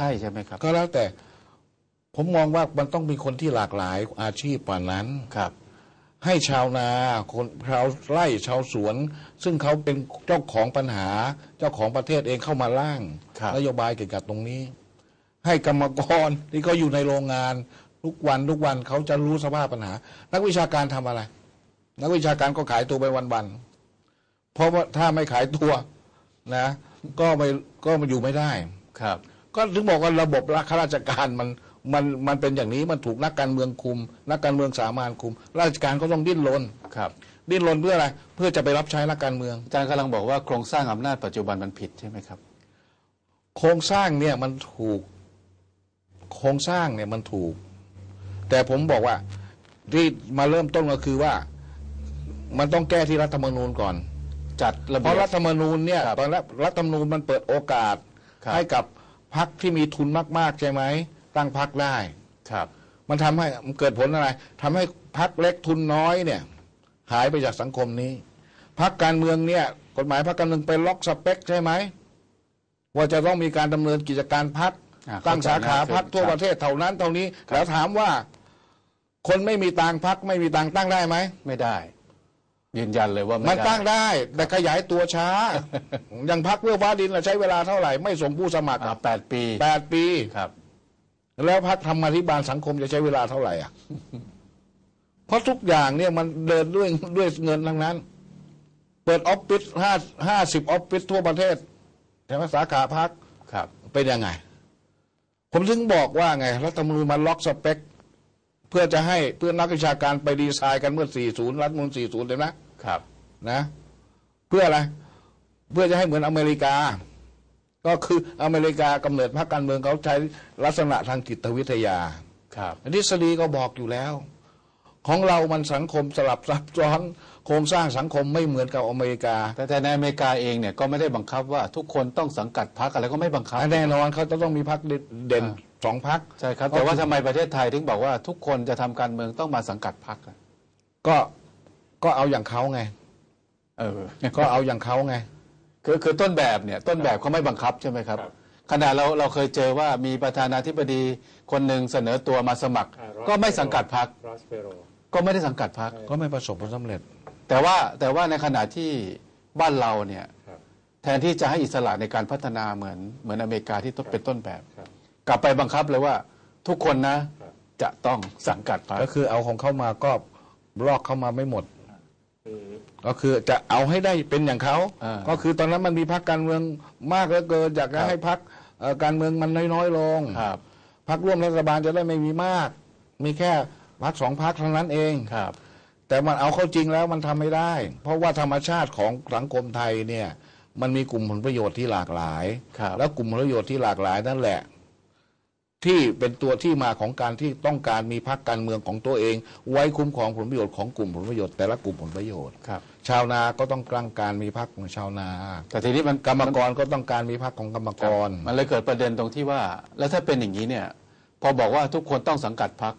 ใช่ใช่ไหมครับ ก็แล้วแต่ผมมองว่ามันต้องมีคนที่หลากหลายอาชีพกว่านั้น ครับ ให้ชาวนาคนชาวไร่ชาวสวน ซึ่งเขาเป็นเจ้าของปัญหา เจ้าของประเทศเองเข้ามาร่างครับ นโยบายเกี่ยวกับตรงนี้ ให้กรรมกรที่เขาอยู่ในโรงงาน ทุกวันทุกวันเขาจะรู้สภาพปัญหา นักวิชาการทำอะไร นักวิชาการก็ขายตัวไปวันๆเพราะว่าถ้าไม่ขายตัวนะ ก็ไม่ก็มาอยู่ไม่ได้ ครับ ก็ถึงบอกว่าระบบข้าราชการมันมันมันเป็นอย่างนี้มันถูกนักการเมืองคุม นักการเมืองสามานคุม ราชการก็ต้องดิ้นรนครับ ดิ้นรนเพื่ออะไรเพื่อจะไปรับใช้นักการเมืองอาจารย์กำลังบอกว่าโครงสร้างอำนาจปัจจุบันมันผิดใช่ไหมครับ โครงสร้างเนี่ยมันถูกโครงสร้างเนี่ยมันถูก แต่ผมบอกว่าที่มาเริ่มต้นก็คือว่า มันต้องแก้ที่รัฐธรรมนูญก่อน จัดระเพเบียราะบรัฐธรรมนูญเนี่ยครับตอนแรกรัฐธรรมนูญมันเปิดโอกาสครับให้กับ พรรคที่มีทุนมาก ๆ ใช่ไหม ตั้งพรรคได้ ครับ มันทำให้มันเกิดผลอะไรทำให้พักเล็กทุนน้อยเนี่ย หายไปจากสังคมนี้ พักการเมืองเนี่ย กฎหมายพักการเมืองเป็นล็อกสเปคใช่ไหม ว่าจะต้องมีการดำเนินกิจการพักอ่าตั้งสาขาเข้าใจพักทั่วครับ ประเทศเท่านั้นเท่านี้ แล้วถามว่า คนไม่มีตังค์พักไม่มีตังค์ตั้งได้ไหม ไม่ได้ ยืนยันเลยว่ามัไม่นได้ตั้งได้ แต่ขยายตัวช้า อย่างพักเพื่อฟ้าดินเราใช้เวลาเท่าไหร่ ไม่ส่งผู้สมัครอ่าแปดปีแปดปี ครับ แล้วพักธรรมาธิบาลสังคมจะใช้เวลาเท่าไหร่อะ เพราะทุกอย่างเนี่ยมันเดินด้วยด้วยเงินทั้งนั้น เปิดออฟฟิศห้าห้าสิบออฟฟิศทั่วประเทศใช่ไหมสาขาพักครับ เป็นยังไง ผมถึงบอกว่าไงรัฐธรรมนูญมันล็อกสเปค เพื่อจะให้เพื่อนักวิชาการไปดีไซน์กันเมื่อ 40 รัฐธรรมนูญ40เลยนะครับ นะ เพื่ออะไร เพื่อจะให้เหมือนอเมริกา ก็คืออเมริกากำเนิดพรรคการเมืองเขาใช้ลักษณะทางจิตวิทยา ครับทฤษฎีก็บอกอยู่แล้ว ของเรามันสังคมสลับซับซ้อนโครงสร้างสังคมไม่เหมือนกับอเมริกา แต่แต่ในอเมริกาเองเนี่ยก็ไม่ได้บังคับว่าทุกคนต้องสังกัดพรรคอะไรก็ไม่บังคับ แน่นอนเขาจะต้องมีพรรคเด่นอ่า สองพรรคใช่ครับ แต่ว่าทำไมประเทศไทยถึงบอกว่าทุกคนจะทำการเมืองต้องมาสังกัดพรรคอะก็ก็เอาอย่างเขาไง เออ ก็เอาอย่างเขาไง คือคือต้นแบบเนี่ยต้นแบบเขาไม่บังคับใช่ไหมครับครับขณะเราเราเคยเจอว่ามีประธานาธิบดีคนหนึ่งเสนอตัวมาสมัคร อ่ารอสก็ไม่สังกัดพรรครอสเปโร ก็ไม่ได้สังกัดพรรคก็ไม่ประสบผลสำเร็จ แต่ว่าแต่ว่าในขณะที่บ้านเราเนี่ยครับ แทนที่จะให้อิสระในการพัฒนาเหมือนเหมือนอเมริกาที่ต้นเป็นต้นแบบ ครับ กลับไปบังคับเลยว่าทุกคนนะครับจะต้องสังกัดพรรค ก็คือเอาของเขามาก็ลอกเข้ามาไม่หมด คือก็คือจะเอาให้ได้เป็นอย่างเขา อ่าก็คือตอนนั้นมันมีพรรคการเมืองมากเหลือเกินอยากจะครับให้พรรคเอ่อการเมืองมันน้อยๆลงครับพรรคร่วมรัฐบาลจะได้ไม่มีมาก มีแค่พรรคสองพรรคเท่านั้นเอง ครับ แต่มันเอาเข้าจริงแล้วมันทำไม่ได้ เพราะว่าธรรมชาติของสังคมไทยเนี่ย มันมีกลุ่มผลประโยชน์ที่หลากหลาย ครับ แล้วกลุ่มผลประโยชน์ที่หลากหลายนั่นแหละ ที่เป็นตัวที่มาของการที่ต้องการมีพรรคการเมืองของตัวเอง ไว้คุ้มครองผลประโยชน์ของกลุ่มผลประโยชน์แต่ละกลุ่มผลประโยชน์ ครับ ชาวนาก็ต้องการการมีพรรคของชาวนา แต่ทีนี้มันกรรมกรก็ต้องการมีพรรคของกรรมกร มันเลยเกิดประเด็นตรงที่ว่า แล้วถ้าเป็นอย่างนี้เนี่ย พอบอกว่าทุกคนต้องสังกัดพรรค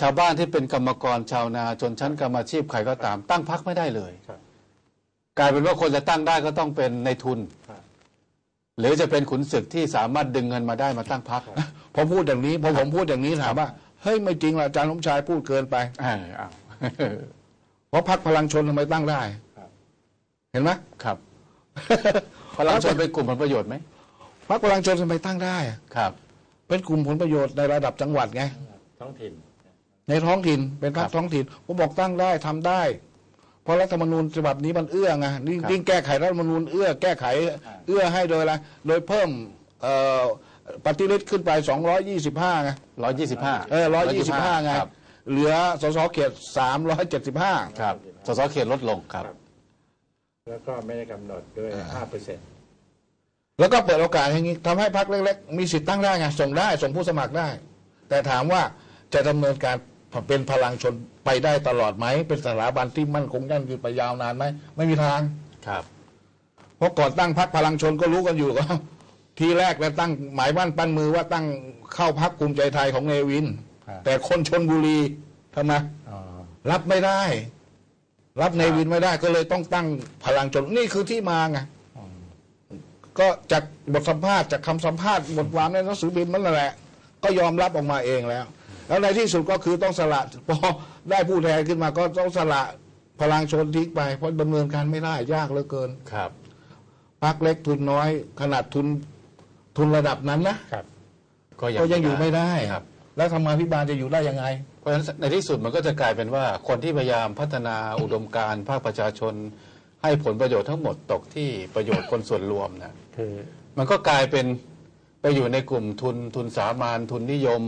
ชาวบ้านที่เป็นกรรมกรชาวนาจนชั้นกรรมอาชีพใครก็ตาม ตั้งพรรคไม่ได้เลยครับ กลายเป็นว่าคนจะตั้งได้ก็ต้องเป็นในทุน ครับ หรือจะเป็นขุนศึกที่สามารถดึงเงินมาได้มาตั้งพรรค พอพูดอย่างนี้พอผมพูดอย่างนี้ถามว่าเฮ้ยไม่จริงหรอกอาจารย์สมชายพูดเกินไปเออเอาเพราะพรรคพลังชนทำไมตั้งได้ครับเห็นไหมครับพลังชนเป็นกลุ่มผลประโยชน์ไหมพรรคพลังชนทำไมตั้งได้อะครับ เป็นกลุ่มผลประโยชน์ในระดับจังหวัดไงท้องถิ่น ในท้องถิ่นเป็นพรรครัคบท้องถิ่นผมบอกตั้งได้ทำได้ เพราะรัฐธรรมนูญฉบับนี้มันเอื้อไงยิ่งครับยิ่งแก้ไขรัฐธรรมนูญเอื้อแก้ไข เอื้อให้โดยอะไรโดยเพิ่มเอ่อ ปฏิริษีขึ้นไป 225ไงร้อยยี่สิบห้าเออ125ไงครับเหลือสสเขต 375 ครับสสเขตลดลงครับ แล้วก็ไม่ได้กำหนดด้วยห้าเปอร์เซ็นต์แล้วก็เปิดโอกาสอย่างนี้ทำให้พรรคเล็กๆ มีสิทธิ์ตั้งได้ไงส่งได้ ส่งผู้สมัครได้ แต่ถามว่าจะดำเนินการเป็นพลังชนไปได้ตลอดไหม เป็นสถาบันที่มั่นคงยั่งยืนไปยาวนานไหม ไม่มีทางครับ เพราะก่อนตั้งพรรคพลังชนก็รู้กันอยู่ว่า ทีแรกแล้วตั้งหมายบ้านปั้นมือว่าตั้งเข้าพรรคภูมิใจไทยของเนวินแต่คนชนบุรีทำไมอ๋อ รับไม่ได้ รับเนวินไม่ได้ก็เลยต้องตั้งพลังชนนี่คือที่มาไงก็จากบทสัมภาษณ์จากคำสัมภาษณ์บทความในหนังสือพิมพ์นั่นแหละ ก็ยอมรับออกมาเองแล้ว แล้วในที่สุดก็คือต้องสละพอได้ผู้แทนขึ้นมาก็ต้องสละพลังชนทิ้งไป เพราะดำเนินการไม่ได้ยากเหลือเกิน ครับ พักเล็กทุนน้อย ขนาดทุน ทุนระดับนั้นนะครับก็ยังก็ยังอยู่ไม่ได้ครับ แล้วธรรมาภิบาลจะอยู่ได้ยังไง เพราะฉะนั้นในที่สุดมันก็จะกลายเป็นว่าคนที่พยายามพัฒนาอุดมการณ์ภาคประชาชน ให้ผลประโยชน์ทั้งหมดตกที่ประโยชน์คนส่วนรวมนะคือมันก็กลายเป็นไปอยู่ในกลุ่มทุนทุนสามัญทุนนิยม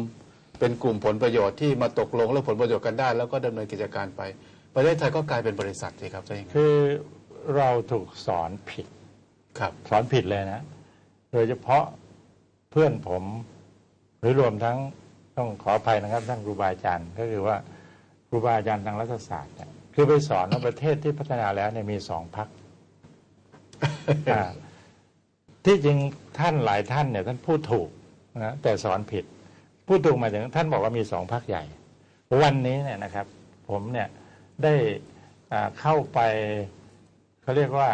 เป็นกลุ่มผลประโยชน์ที่มาตกลงแล้วผลประโยชน์กันได้ แล้วก็ดำเนินกิจการไป ประเทศไทยก็กลายเป็นบริษัทสิครับใช่ไหมคือเราถูกสอนผิดครับ สอนผิดเลยนะ โดยเฉพาะเพื่อนผม หรือรวมทั้งต้องขออภัยนะครับท่านครูบาอาจารย์ก็คือว่าครูบาอาจารย์ทางรัฐศาสตร์เนี่ยคือไปสอนว่าประเทศที่พัฒนาแล้วเนี่ยมีสองพักที่จริงท่านหลายท่านเนี่ยท่านพูดถูกนะแต่สอนผิด พูดถูกหมายถึงท่านบอกว่ามีสองพักใหญ่ วันนี้เนี่ยนะครับ ผมเนี่ยได้อ่าเข้าไปเขาเรียกว่า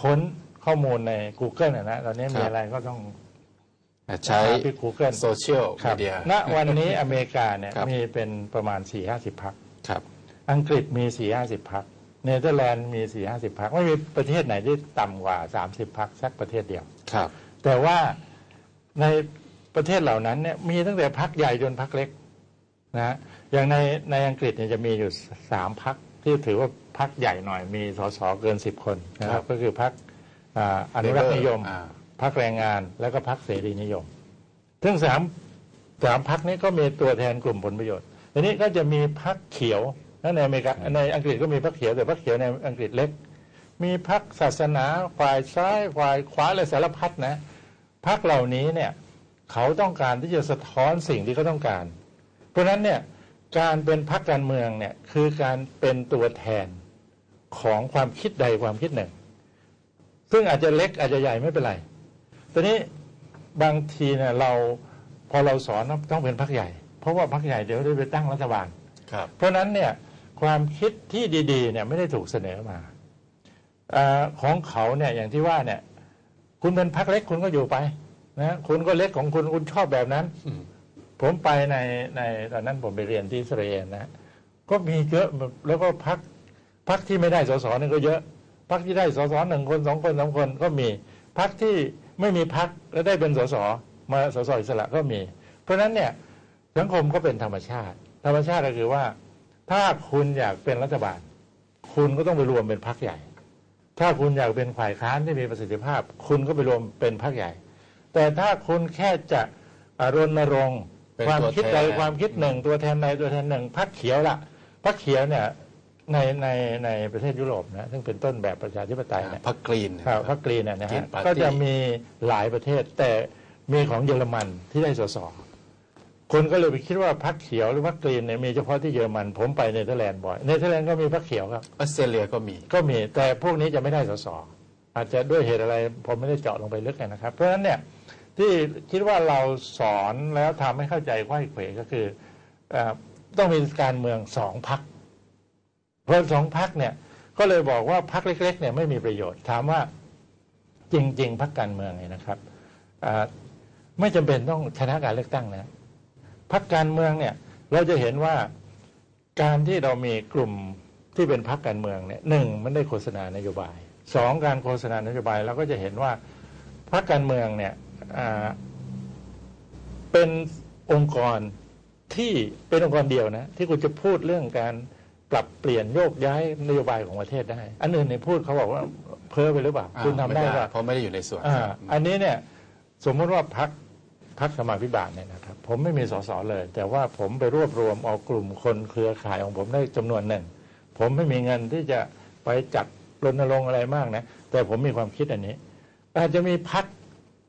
ค้น ข้อมูลใน Google นะนะตอนนี้มีอะไรก็ต้องใช้หาที่ Google โซเชียลครัมีบเดียณวันนี้อเมริกาเนี่ยครับมีเป็นประมาณ 4 5 0พักครับ อังกฤษมี 4 5 0พักเนเธอร์แลนด์มี 4 5 0พักไม่มีประเทศไหนที่ต่ำกว่า 30พักสักประเทศเดียวครับ แต่ว่าในประเทศเหล่านั้นเนี่ยมีตั้งแต่พักใหญ่จนพักเล็กนะฮะอย่างในในอังกฤษเนี่ยจะมีอยู่สามพักที่ถือว่าพักใหญ่หน่อยมีสสเกินสิบคนนะคครัรับบก็คือพัก อนุรักษ์นิยมอ่าพักแรงงานแล้วก็พักเสรีนิยม ซึ่งสามสามพักนี้ก็มีตัวแทนกลุ่มผลประโยชน์ทีนี้ก็จะมีพักเขียวแล้วในอเมริกาในอังกฤษก็มีพักเขียวแต่พักเขียวในอังกฤษเล็ก มีพักศาสนาฝ่ายซ้ายฝ่ายขวาอะไรสารพัดนะพักเหล่านี้เนี่ยเขาต้องการที่จะสะท้อนสิ่งที่เขาต้องการ เพราะฉะนั้นเนี่ยการเป็นพักการเมืองเนี่ยคือการเป็นตัวแทนของความคิดใดความคิดหนึ่ง ซึ่งอาจจะเล็กอาจจะใหญ่ไม่เป็นไรตอนนี้บางทีเนี่ยเราพอเราสอนว่าต้องเป็นพักใหญ่ เพราะว่าพักใหญ่เดี๋ยวได้ไปตั้งรัฐบาลครับเพราะฉะนั้นเนี่ยความคิดที่ดีๆเนี่ยไม่ได้ถูกเสนอมาอาของเขาเนี่ยอย่างที่ว่าเนี่ย คุณเป็นพักเล็กคุณก็อยู่ไปนะคุณก็เล็กของคุณคุณชอบแบบนั้นอืมผมไปในในตอนนั้นผมไปเรียนที่อิสราเอลนะ ก็มีเยอะแล้วก็พักพักที่ไม่ได้สสนี่ก็เยอะ พักที่ได้สสหนึ่งคนสองคนสามคนก็มีพักที่ไม่มีพักแล้วได้เป็นสสมาสสอิสระก็มี เพราะฉะนั้นเนี่ยสังคมก็เป็นธรรมชาติ ธรรมชาติก็คือว่า ถ้าคุณอยากเป็นรัฐบาล คุณก็ต้องไปรวมเป็นพรรคใหญ่ ถ้าคุณอยากเป็นฝ่ายค้านที่มีประสิทธิภาพ คุณก็ไปรวมเป็นพรรคใหญ่ แต่ถ้าคุณแค่จะอ่ารณรงค์เป็นความคิดใดตัวแทนความคิดหนึ่งตัวแทนใดตัวแทนหนึ่งพรรคเขียวละพรรคเขียวเนี่ย ในในในประเทศยุโรปนะซึ่งเป็นต้นแบบประชาธิปไตยเนี่ยพักกรีนครับพรรคกรีนเนี่ยนะ Green ฮะ Party ก็จะมีหลายประเทศแต่มีของเยอรมันที่ได้สสคนก็เลยไปคิดว่าพรรคเขียวหรือพรรคกรีนเนี่ยมีเฉพาะที่เยอรมันผมไปเนเธอร์แลนด์บ่อยเนเธอร์แลนด์ก็มีพรรคเขียวครับออสเตรเลียก็มีก็มีแต่พวกนี้จะไม่ได้สสอาจจะด้วยเหตุอะไรผมไม่ได้เจาะลงไปลึกนะครับ เพราะฉะนั้นเนี่ยที่คิดว่าเราสอนแล้วทำให้เข้าใจไขว้เขวก็คือเออต้องมีการเมืองสองพัก เพราะสองพักเนี่ยก็เลยบอกว่าพักเล็กๆเนี่ยไม่มีประโยชน์ ถามว่าจริง ๆพักการเมืองเนี่ยนะครับไม่จำเป็นต้องชนะการเลือกตั้งนะพักการเมืองเนี่ยเราจะเห็นว่าการที่เรามีกลุ่มที่เป็นพักการเมืองเนี่ยหนึ่งมันได้โฆษณานโยบายสองการโฆษณานโยบายเราก็จะเห็นว่าพักการเมืองเนี่ยเป็นองค์กรที่เป็นองค์กรเดียวนะที่คุณจะพูดเรื่องการ ปรับเปลี่ยนโยกย้ายนโยบายของประเทศได้ อันอื่นเนี่ยพูดเขาบอกว่าเพ้อไปหรือเปล่าคุณทำได้ป่ะเพราะไม่ได้อยู่ในส่วนอ่าอันนี้เนี่ยสมมติว่าพักพักสมาธิบาลเนี่ยนะครับผมไม่มีสสเลย แต่ว่าผมไปรวบรวมเอากลุ่มคนเครือข่ายของผมได้จำนวนหนึ่ง ผมไม่มีเงินที่จะไปจัดรณรงค์อะไรมากนะ แต่ผมมีความคิดอันนี้ อาจจะมีพัก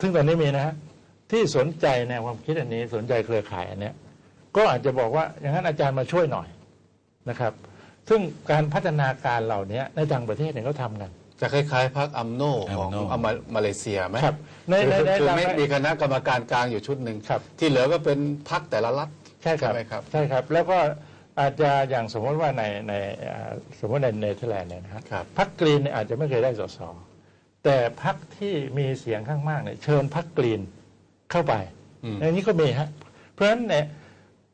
ซึ่งตอนนี้มีนะฮะที่สนใจในวความคิดอันนี้สนใจเครือข่ายอันเนี้ยก็อาจจะบอกว่าอย่างนั้นอาจารย์มาช่วยหน่อย นะครับ ซึ่งการพัฒนาการเหล่านี้ในต่างประเทศเนี่ยเขาทำกัน จะคล้ายๆพักอัมโนของ UMNO อามามาเลเซียไหมครับในในในคือต่างไม่ประมีคณะกรรมการกลางอยู่ชุดหนึ่งครับที่เหลือก็เป็นพักแต่ละรัฐใช่ครับใช่ไหมครับใช่ครับ แล้วก็อาจจะอย่างสมมติว่าในในอ่าสมมติในเนเธอร์แลนด์เนี่ยนะครับครับพรรคกรีนเนี่ยอาจจะไม่เคยได้สสแต่พักที่มีเสียงข้างมากเนี่ยเชิญพักกรีนเข้าไปอืมอันนี้ก็มีฮะเพราะฉะนั้นเนี่ย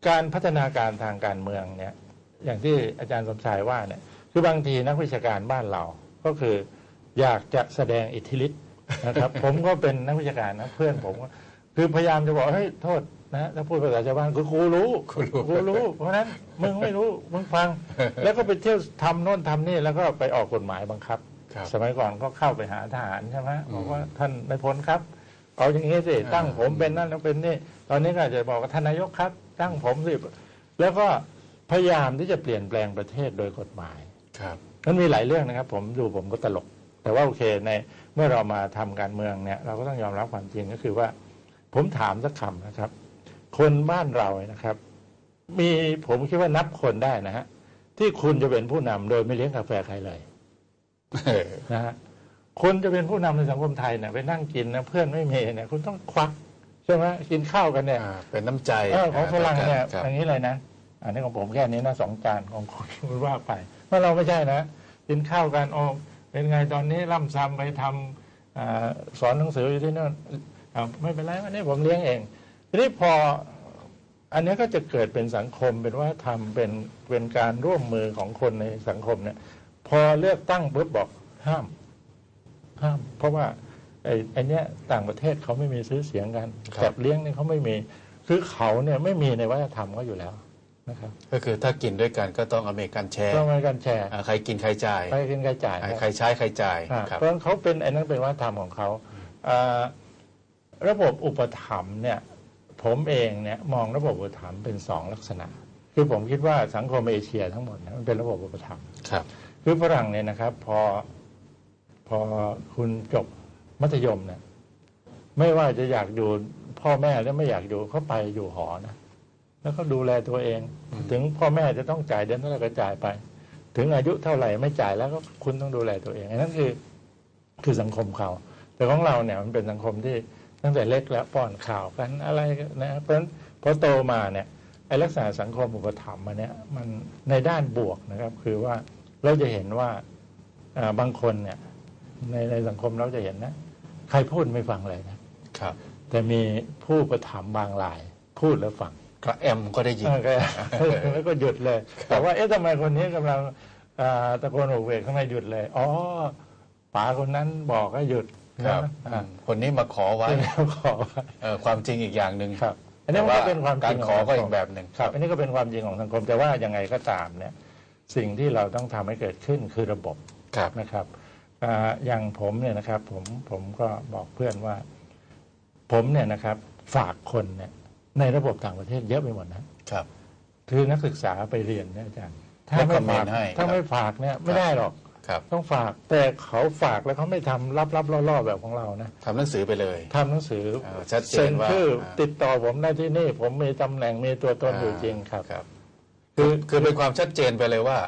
การพัฒนาการทางการเมืองเนี่ย อย่างที่อาจารย์สมชายว่าเนี่ยคือบางทีนักวิชาการบ้านเราก็คืออยากจะแสดงอิทธิฤทธิ์นะครับ ผมก็เป็นนักวิชาการนะเพื่อนผมก็คือพยายามจะบอกเฮ้ยโทษนะถ้าพูดภาษาชาวบ้านคือกูรู้กูรู้ เพราะฉะนั้นมึงไม่รู้มึงฟัง แล้วก็ไปเที่ยวทำโน่นทำนี่แล้วก็ไปออกกฎหมายบังคับครับ สมัยก่อนก็เข้าไปหาทหารใช่ไหมบอกว่าท่านนายพลครับ เอาอย่างนี้สิตั้งผมเป็นนั่นแล้วเป็นนี่ ตอนนี้ก็อาจจะบอกว่าท่านนายกครับ ตั้งผมสิแล้วก็ พยายามที่จะเปลี่ยนแปลงประเทศโดยกฎหมายครับมันมีหลายเรื่องนะครับ ผมดูผมก็ตลก แต่ว่าโอเคในเมื่อเรามาทำการเมืองเนี่ย เราก็ต้องยอมรับความจริงก็คือว่า ผมถามสักคำนะครับ คนบ้านเราเนี่ยนะครับ มีผมคิดว่านับคนได้นะฮะที่คุณจะเป็นผู้นำโดยไม่เลี้ยงกาแฟใครเลยเออนะฮะคุณจะเป็นผู้นำในสังคมไทยเนี่ยไปนั่งกินนะเพื่อนไม่มีเนี่ยคุณต้องควักใช่ไหมกินข้าวกันเนี่ยอ่าเป็นน้ำใจเออของฝรั่งเนี่ยครับอย่างนี้เลยนะ อันนี้ของผมแค่นี้นะสองจานของคุณคุณว่าไปเมื่อเราไม่ใช่นะกินข้าวกันโอ้เป็นไงตอนนี้ล่ำซ้ำไปทำอาสอนหนังสืออยู่ที่นั่นไม่เป็นไรวันนี้ผมเลี้ยงเองทีนี้พออันนี้ก็จะเกิดเป็นสังคมเป็นว่าทำเป็นเป็นการร่วมมือของคนในสังคมเนี่ย พอเลือกตั้งปุ๊บบอกห้าม ห้าม เพราะว่าไอ้ไอ้เนี้ยต่างประเทศเขาไม่มีซื้อเสียงกันครับบเลี้ยงเนี่ยเขาไม่มี คือเขาเนี่ยไม่มีในวัฒนธรรมเขาอยู่แล้ว นะครับก็คือถ้ากินด้วยกันก็ต้องอเมริกันแชร์ต้องมีการแชร์อ่าใครกินใครจ่ายใครกินใครจ่ายอ่าใครใช้ใครจ่ายอ่าครับเพราะฉะนั้นเขาเป็นไอ้นั้นเป็นวัฒนธรรมของเขาอ่าระบบอุปถัมภ์เนี่ยผมเองเนี่ยมองระบบอุปถัมภ์เป็นสองลักษณะ คือผมคิดว่าสังคมเอเชียทั้งหมดเนี่ยมันเป็นระบบอุปถัมภ์ครับคือฝรั่งเนี่ยนะครับ พอพอคุณจบมัธยมเนี่ยไม่ว่าจะอยากอยู่พ่อแม่หรือไม่อยากอยู่เขาไปอยู่หอนะ แล้วก็ดูแลตัวเอง ถึงพ่อแม่จะต้องจ่ายเดือนเท่าไหร่ก็จ่ายไป ถึงอายุเท่าไหร่ไม่จ่ายแล้วก็คุณต้องดูแลตัวเองอันนั้นคือคือสังคมเขา แต่ของเราเนี่ยมันเป็นสังคมที่ตั้งแต่เล็กแล้วป้อนข่าวกันอะไรนะเพราะฉะนั้นพอโตมาเนี่ยไอ้ลักษณะสังคมอุปถัมภ์มาเนี่ยมันในด้านบวกนะครับ คือว่าเราจะเห็นว่าอ่าบางคนเนี่ยในในสังคมเราจะเห็นนะ ใครพูดไม่ฟังเลยนะครับ แต่มีผู้ประถมภ์บางราย พูดแล้วฟัง กระแอมก็ได้ยินเออก็แล้วก็หยุดเลย แต่ว่าเอ๊ะทำไมคนนี้กำลังอ่าตะโกนโหกเวกทำไมหยุดเลย อ๋อป๋าคนนั้นบอกให้หยุดครับนะอือ่ามคนนี้มาขอไว้แล้วขอเออความจริงอีกอย่างหนึ่งครับ อันนี้มันก็เป็นความจการิรงขขอองก็สังอีคกมแบบหนึ่งครับ อันนี้ก็เป็นความจริงของสังคม แต่ว่ายังไงก็ตามเนี่ย สิ่งที่เราต้องทำให้เกิดขึ้นคือระบบครับนะครับอ่าอย่างผมเนี่ยนะครับ ผมผมก็บอกเพื่อนว่า ผมเนี่ยนะครับ ฝากคนเนี่ย ในระบบต่างประเทศเยอะไปหมดนะครับ คือนักศึกษาไปเรียนเนี่ยอาจารย์ ถ้าไม่ไม่คอมเมนฝากต์ให้ถ้าครับไม่ฝากเนี่ยไม่ได้หรอกครับต้องฝากแต่เขาฝากแล้วเขาไม่ทำรับรับล่อๆแบบของเรานะทำหนังสือไปเลยทำหนังสืออ่าชัดเจนซ็นว่าชื่ออ่าติดต่อผมได้ที่นี่ ผมมีตำแหน่งมีตัวตนอยู่จริงครับครับ คือคือเป็นความชัดเจนไปเลยว่า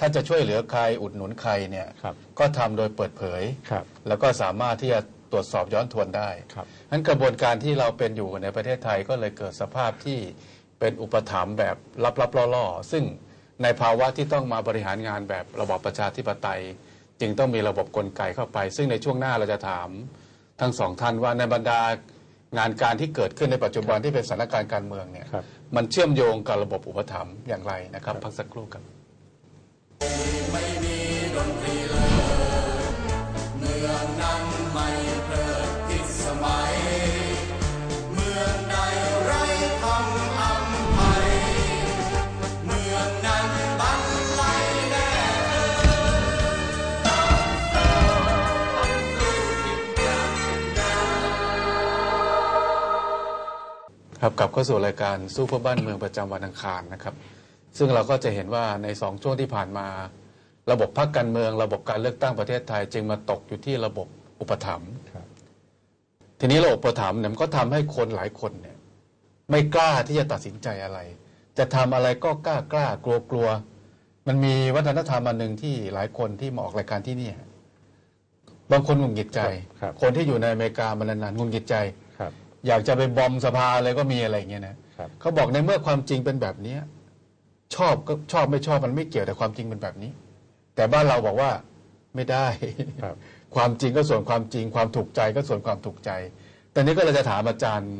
ถ้าจะช่วยเหลือใครอุดหนุนใครเนี่ยครับก็ทำโดยเปิดเผยครับแล้วก็สามารถที่จะ ตรวจสอบย้อนทวนได้ครับนั้นกระบวนการที่เราเป็นอยู่ในประเทศไทยก็เลยเกิดสภาพที่เป็นอุปถัมภ์แบบลับๆล่อๆซึ่งในภาวะที่ต้องมาบริหารงานแบบระบอบประชาธิปไตย จึงต้องมีระบบกลไกเข้าไป ซึ่งในช่วงหน้าเราจะถามทั้งสองท่านว่าในบรรดางานการที่เกิดขึ้นในปัจจุบันที่เป็นสถานการณ์การเมืองเนี่ยครับมันเชื่อมโยงกับระบบอุปถัมภ์อย่างไรนะครับ พักสักครู่ครับ ครับกลับเข้าสู่รายการสู้เพื่อบ้านเมืองประจำวันอังคารนะครับ ซึ่งเราก็จะเห็นว่าในสองช่วงที่ผ่านมา ระบบพรรคการเมือง ระบบการเลือกตั้งประเทศไทย จึงมาตกอยู่ที่ระบบ อุปถัมภ์ครับทีนี้ระบบอุปถัมภ์เนี่ยมันก็ทำให้คนหลายคนเนี่ย ไม่กล้าที่จะตัดสินใจอะไร จะทำอะไรก็กล้ากล้ากลัวกลัวมันมีวัฒนธรรมอันหนึ่งที่หลายคนที่มาออกรายการที่เนี่ยบางคนหงุดหงิดใจครับคนที่อยู่ในอเมริกามานานๆหงุดหงิดใจครับ อยากจะไปบอมสภาอะไรก็มีอะไรอย่างเงี้ยนะครับเขาบอกในเมื่อความจริงเป็นแบบเนี้ยชอบก็ชอบไม่ชอบมันไม่เกี่ยวแต่ความจริงเป็นแบบนี้ แต่บ้านเราบอกว่าไม่ได้ ความจริงก็ส่วนความจริง ความถูกใจก็ส่วนความถูกใจ แต่นี้ก็เราจะถามอาจารย์